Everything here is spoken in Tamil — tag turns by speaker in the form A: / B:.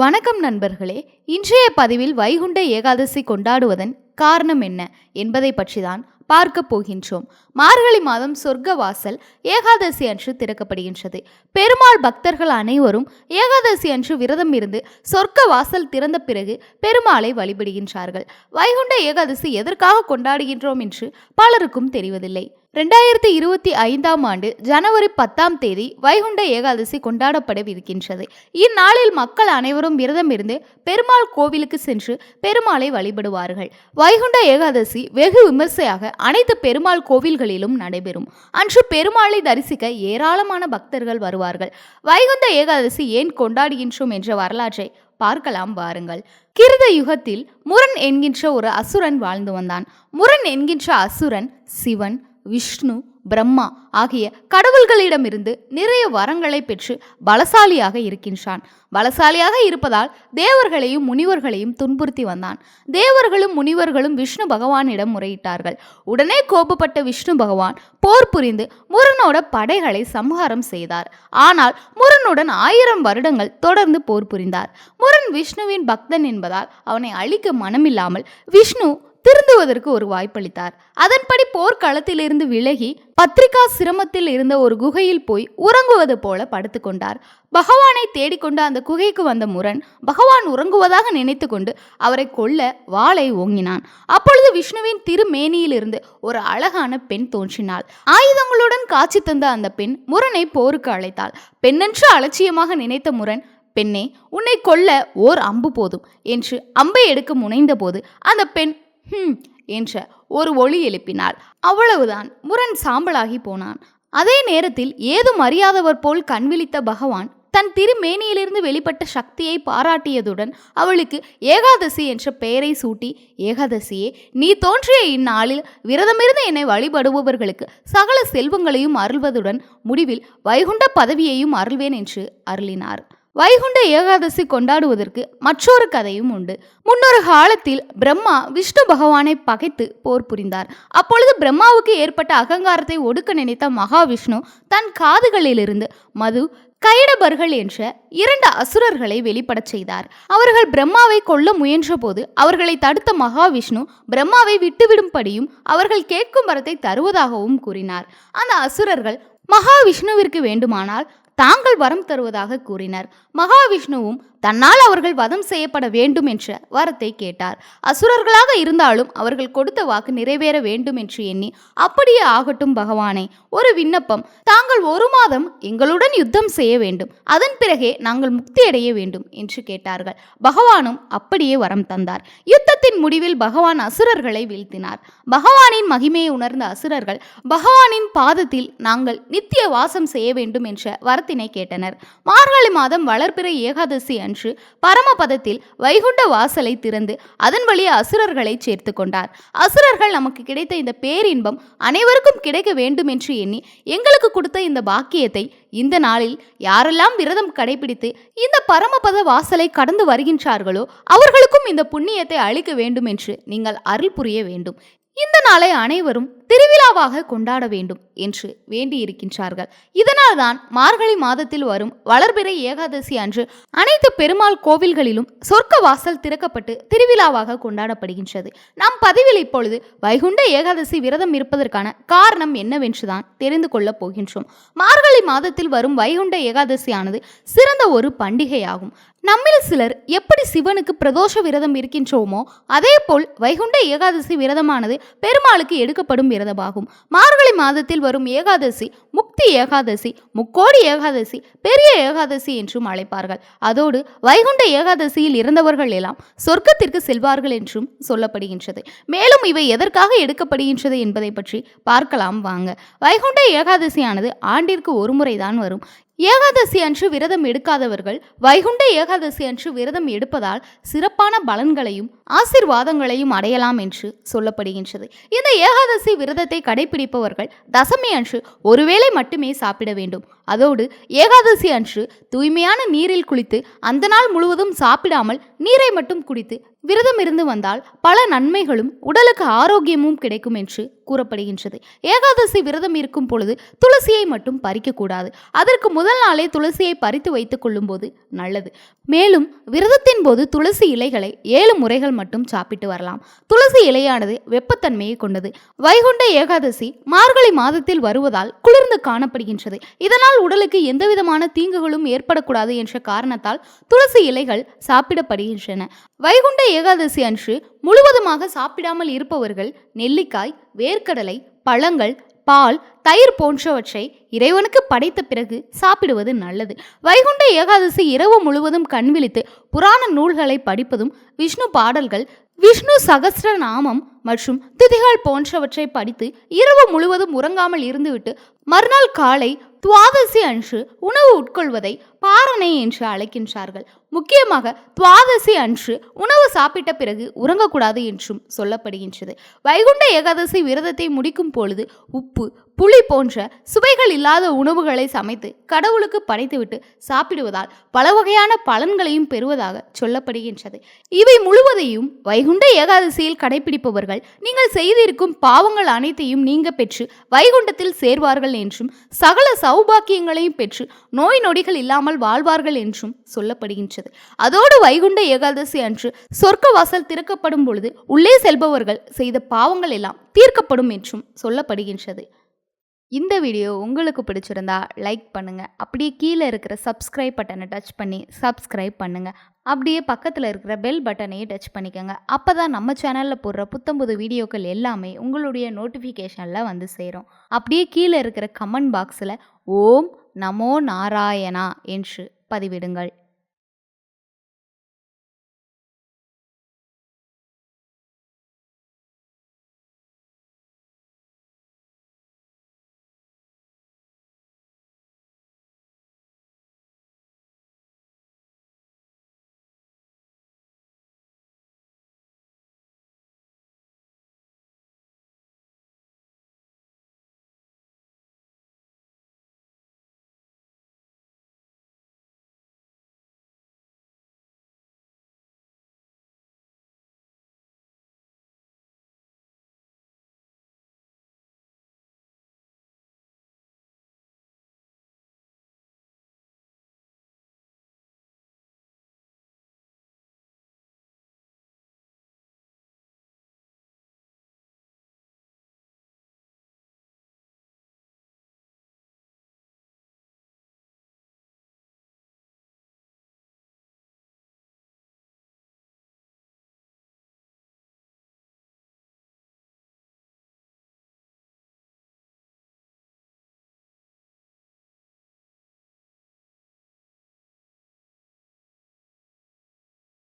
A: வணக்கம் நண்பர்களே இன்றைய பதிவில் வைகுண்ட ஏகாதசி கொண்டாடுவதன் காரணம் என்ன என்பதை பற்றிதான் பார்க்க போகின்றோம். மார்கழி மாதம் சொர்க்க வாசல் ஏகாதசி அன்று திறக்கப்படுகின்றது. பெருமாள் பக்தர்கள் அனைவரும் ஏகாதசி அன்று விரதம் இருந்து சொர்க்க வாசல் திறந்த பிறகு பெருமாளை வழிபடுகின்றார்கள். வைகுண்ட ஏகாதசி எதற்காக கொண்டாடுகின்றோம் என்று பலருக்கும் தெரிவதில்லை. ரெண்டாயிரத்தி இருபத்தி ஐந்தாம் ஆண்டு ஜனவரி பத்தாம் தேதி வைகுண்ட ஏகாதசி கொண்டாடப்படவிருக்கின்றது. இந்நாளில் மக்கள் அனைவரும் விரதமிருந்து பெருமாள் கோவிலுக்கு சென்று பெருமாளை வழிபடுவார்கள். வைகுண்ட ஏகாதசி வெகு விமர்சையாக அனைத்து பெருமாள் கோவில்களிலும் நடைபெறும். அன்று பெருமாளை தரிசிக்க ஏராளமான பக்தர்கள் வருவார்கள். வைகுண்ட ஏகாதசி ஏன் கொண்டாடுகின்றோம் என்ற வரலாற்றை பார்க்கலாம் வாருங்கள். கிருத யுகத்தில் முரண் என்கின்ற ஒரு அசுரன் வாழ்ந்து வந்தான். முரண் என்கின்ற அசுரன் சிவன் விஷ்ணு பிரம்மா ஆகிய கடவுள்களிடமிருந்து நிறைய வரங்களை பெற்று பலசாலியாக இருக்கின்றான். பலசாலியாக இருப்பதால் தேவர்களையும் முனிவர்களையும் துன்புறுத்தி வந்தான். தேவர்களும் முனிவர்களும் விஷ்ணு பகவானிடம் முறையிட்டார்கள். உடனே கோபப்பட்ட விஷ்ணு பகவான் போர் புரிந்து முருனோட படைகளை சம்ஹாரம் செய்தார். ஆனால் முருனுடன் ஆயிரம் வருடங்கள் தொடர்ந்து போர் புரிந்தார். முரன் விஷ்ணுவின் பக்தன் என்பதால் அவனை அழிக்க மனமில்லாமல் விஷ்ணு திருந்துவதற்கு ஒரு வாய்ப்பளித்தார். அதன்படி போர்க்களத்திலிருந்து விலகி பத்ரிகா சிரமத்தில் இருந்த ஒரு குகையில் போய் உறங்குவது போல படுத்துக்கொண்டார் பகவானை தேடிக்கொண்டு அந்த குகைக்கு வந்த முரண் பகவான் உறங்குவதாக நினைத்து கொண்டு அவரை கொல்ல வாளை ஓங்கினான். அப்பொழுது விஷ்ணுவின் திருமேனியிலிருந்து ஒரு அழகான பெண் தோன்றினாள். ஆயுதங்களுடன் காட்சி தந்த அந்த பெண் முரனை போருக்கு அழைத்தாள். பெண்ணென்று அலட்சியமாக நினைத்த முரண் பெண்ணே உன்னை கொல்ல ஓர் அம்பு போதும் என்று அம்பை எடுக்க முனைந்தபோது அந்த பெண் ஹம் என்ற ஒரு ஒளி எழுப்பினாள். அவ்வளவுதான் முரண் சாம்பலாகி போனான். அதே நேரத்தில் ஏதும் அறியாதவர் போல் கண்விழித்த பகவான் தன் திருமேனியிலிருந்து வெளிப்பட்ட சக்தியை பாராட்டியதுடன் அவளுக்கு ஏகாதசி என்ற பெயரை சூட்டி ஏகாதசியே நீ தோன்றிய இந்நாளில் விரதமிருந்து என்னை வழிபடுபவர்களுக்கு சகல செல்வங்களையும் அருள்வதுடன் முடிவில் வைகுண்ட பதவியையும் அருள்வேன் என்று அருளினார். வைகுண்ட ஏகாதசி கொண்டாடுவதற்கு மற்றொரு கதையும் உண்டு. முன்னொரு காலத்தில் பிரம்மா விஷ்ணு பகவானை பகைத்து போர் புரிந்தார். அப்பொழுது பிரம்மாவுக்கு ஏற்பட்ட அகங்காரத்தை ஒடுக்க நினைத்த மகாவிஷ்ணு தன் காதுகளிலிருந்து மது கைடபர்கள் என்ற இரண்டு அசுரர்களை வெளிப்படச் செய்தார். அவர்கள் பிரம்மாவை கொல்ல முயன்றபோது அவர்களை தடுத்த மகாவிஷ்ணு பிரம்மாவை விட்டுவிடும்படியும் அவர்கள் கேட்கும் வரத்தை தருவதாகவும் கூறினார். அந்த அசுரர்கள் மகாவிஷ்ணுவிற்கு வேண்டுமானால் தாங்கள் வரம் தருவதாக கூறினர். மகாவிஷ்ணுவும் தன்னால் அவர்கள் வதம் செய்யப்பட வேண்டும் என்ற வரத்தை கேட்டார். அசுரர்களாக இருந்தாலும் அவர்கள் கொடுத்த வாக்கு நிறைவேற வேண்டும் என்று எண்ணி அப்படியே ஆகட்டும் பகவானே ஒரு விண்ணப்பம். தாங்கள் ஒரு மாதம் எங்களுடன் யுத்தம் செய்ய வேண்டும். அதன் பிறகே நாங்கள் முக்தி அடைய வேண்டும் என்று கேட்டார்கள். பகவானும் அப்படியே வரம் தந்தார். யுத்தத்தின் முடிவில் பகவான் அசுரர்களை வீழ்த்தினார். பகவானின் மகிமையை உணர்ந்த அசுரர்கள் பகவானின் பாதத்தில் நாங்கள் நித்திய வாசம் செய்ய வேண்டும் என்ற வரத்தினை கேட்டனர். மார்கழி மாதம் வளர்பிறை ஏகாதசி அன்று பரமபதத்தில் வைகுண்ட வாசலை திறந்து அதன் வழியே அசுரர்களை சேர்த்து கொண்டார். அசுரர்கள் நமக்கு கிடைத்த இந்த பேரின்பம் அனைவருக்கும் கிடைக்க வேண்டும் என்று எண்ணி எங்களுக்கு கொடுத்த இந்த பாக்கியத்தை இந்த நாளில் யாரெல்லாம் விரதம் கடைபிடித்து இந்த பரமபத வாசலை கடந்து வருகின்றார்களோ அவர்களுக்கும் இந்த புண்ணியத்தை அளிக்க வேண்டும் என்று நீங்கள் அருள் புரிய வேண்டும். இந்த நாளை அனைவரும் திருவிழாவாக கொண்டாட வேண்டும் என்று வேண்டியிருக்கின்றார்கள். இதனால்தான் மார்கழி மாதத்தில் வரும் வளர்பிறை ஏகாதசி அன்று அனைத்து பெருமாள் கோவில்களிலும் சொர்க்க வாசல் திறக்கப்பட்டு திருவிழாவாக கொண்டாடப்படுகின்றது. நம் பதிவில் இப்பொழுது வைகுண்ட ஏகாதசி விரதம் இருப்பதற்கான காரணம் என்னவென்றுதான் தெரிந்து கொள்ளப் போகின்றோம். மார்கழி மாதத்தில் வரும் வைகுண்ட ஏகாதசியானது சிறந்த ஒரு பண்டிகையாகும். நம்மில் சிலர் எப்படி சிவனுக்கு பிரதோஷ விரதம் இருக்கின்றோமோ அதே போல் வைகுண்ட ஏகாதசி விரதமானது பெருமாளுக்கு எடுக்கப்படும் விரதமாகும். மார்கழி மாதத்தில் வரும் ஏகாதசி முக்தி ஏகாதசி முக்கோடி ஏகாதசி பெரிய ஏகாதசி என்றும் அழைப்பார்கள். அதோடு வைகுண்ட ஏகாதசியில் இறந்தவர்கள் எல்லாம் சொர்க்கத்திற்கு செல்வார்கள் என்றும் சொல்லப்படுகின்றது. மேலும் இவை எதற்காக எடுக்கப்படுகின்றது என்பதை பற்றி பார்க்கலாம் வாங்க. வைகுண்ட ஏகாதசியானது ஆண்டிற்கு ஒரு முறைதான் வரும். ஏகாதசி அன்று விரதம் எடுக்காதவர்கள் வைகுண்ட ஏகாதசி அன்று விரதம் எடுப்பதால் சிறப்பான பலன்களையும் ஆசிர்வாதங்களையும் அடையலாம் என்று சொல்லப்படுகின்றது. இந்த ஏகாதசி விரதத்தை கடைபிடிப்பவர்கள் தசமி அன்று ஒருவேளை மட்டுமே சாப்பிட வேண்டும். அதோடு ஏகாதசி அன்று தூய்மையான நீரில் குளித்து அந்த நாள் முழுவதும் சாப்பிடாமல் நீரை மட்டும் குடித்து விரதம் இருந்து வந்தால் பல நன்மைகளும் உடலுக்கு ஆரோக்கியமும் கிடைக்கும் என்று கூறப்படுகின்றது. ஏகாதசி விரதம் இருக்கும் பொழுது துளசியை மட்டும் பறிக்கக்கூடாது. அதற்கு முதல் நாளே துளசியை பறித்து வைத்துக் கொள்ளும்போது நல்லது. மேலும் விரதத்தின் போது துளசி இலைகளை ஏழு முறைகள் மட்டும் சாப்பிட்டு வரலாம். துளசி இலையானது வெப்பத்தன்மையை கொண்டது. வைகுண்ட ஏகாதசி மார்கழி மாதத்தில் வருவதால் குளிர்ந்து காணப்படுகின்றது. இதனால் உடலுக்கு எந்தவிதமான தீங்குகளும் ஏற்படக்கூடாது என்ற காரணத்தால் துளசி இலைகள் சாப்பிடப்படுகின்றன. வைகுண்ட ஏகாதசி அன்று முழுவதுமாக சாப்பிடாமல் இருப்பவர்கள் நெல்லிக்காய் வேர்க்கடலை பழங்கள் பால் தயிர் போன்றவற்றை இறைவனுக்கு படைத்த பிறகு சாப்பிடுவது நல்லது. வைகுண்ட ஏகாதசி இரவு முழுவதும் கண்விழித்து புராண நூல்களை படிப்பதும் விஷ்ணு பாடல்கள் விஷ்ணு சகஸ்ர நாமம் மற்றும் திதிகள் போன்றவற்றை படித்து இரவு முழுவதும் உறங்காமல் இருந்துவிட்டு மறுநாள் காலை துவாதசி அன்று உணவு உட்கொள்வதை பாரணை என்று அழைக்கின்றார்கள். முக்கியமாக துவாதசி அன்று உணவு சாப்பிட்ட பிறகு உறங்கக்கூடாது என்றும் சொல்லப்படுகின்றது. வைகுண்ட ஏகாதசி விரதத்தை முடிக்கும் பொழுது உப்பு புளி போன்ற சுவைகள் இல்லாத உணவுகளை சமைத்து கடவுளுக்கு படைத்துவிட்டு சாப்பிடுவதால் பல வகையான பலன்களையும் பெறுவதாக சொல்லப்படுகின்றது. இவை முழுவதையும் வைகுண்ட ஏகாதசியில் கடைபிடிப்பவர்கள் நீங்கள் செய்திருக்கும் பாவங்கள் அனைத்தையும் நீங்க பெற்று வைகுண்டத்தில் சேர்வார்கள் என்றும் சகல சௌபாக்கியங்களையும் பெற்று நோய் நொடிகள் இல்லாமல் வாழ்வார்கள் என்றும் சொல்லப்படுகின்றது. அதோடு வைகுண்ட ஏகாதசி அன்று சொர்க்க வாசல் திறக்கப்படும் பொழுது உள்ளே செல்பவர்கள் செய்த பாவங்கள் எல்லாம் தீர்க்கப்படும் என்றும் சொல்லப்படுகின்றது. இந்த வீடியோ உங்களுக்கு பிடிச்சிருந்தா லைக் பண்ணுங்கள் அப்படியே கீழே இருக்கிற சப்ஸ்கிரைப் பட்டனை டச் பண்ணி சப்ஸ்கிரைப் பண்ணுங்கள் அப்படியே பக்கத்தில் இருக்கிற பெல் பட்டனையும் டச் பண்ணிக்கோங்க. அப்போ தான் நம்ம சேனலில் போடுற புத்தம்புது வீடியோக்கள் எல்லாமே உங்களுடைய நோட்டிஃபிகேஷனில் வந்து சேரும். அப்படியே கீழே இருக்கிற கமெண்ட் பாக்ஸில் ஓம் நமோ நாராயணா என்று பதிவிடுங்கள்.